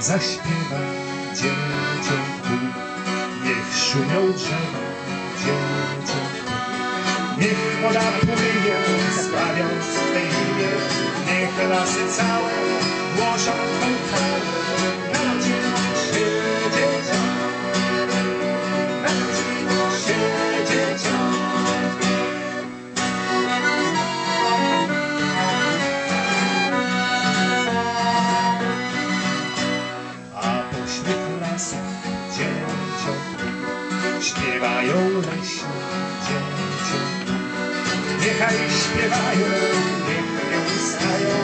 zaśpiewa dzieciom Bóg. Niech szumią drzewa dzieciom Bóg. Niech woda płynie, sławiąc Twe imię. Niech lasy całe głoszą. Śpiewają leśne dzieciom. Niechaj śpiewają, niech nie ustają,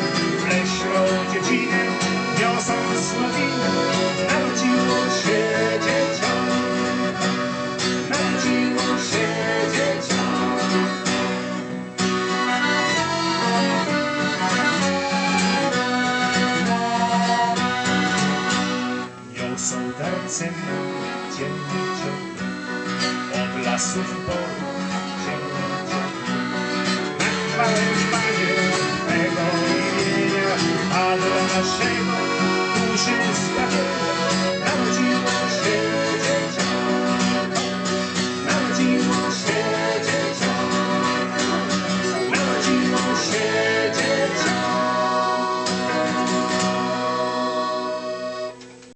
w leśną dziedzinę niosą słowinę. Narodziło się dzieciom, narodziło się dzieciom. Niosą darce dzieciom, Panie Twego imienia, a dla naszego zbawienia.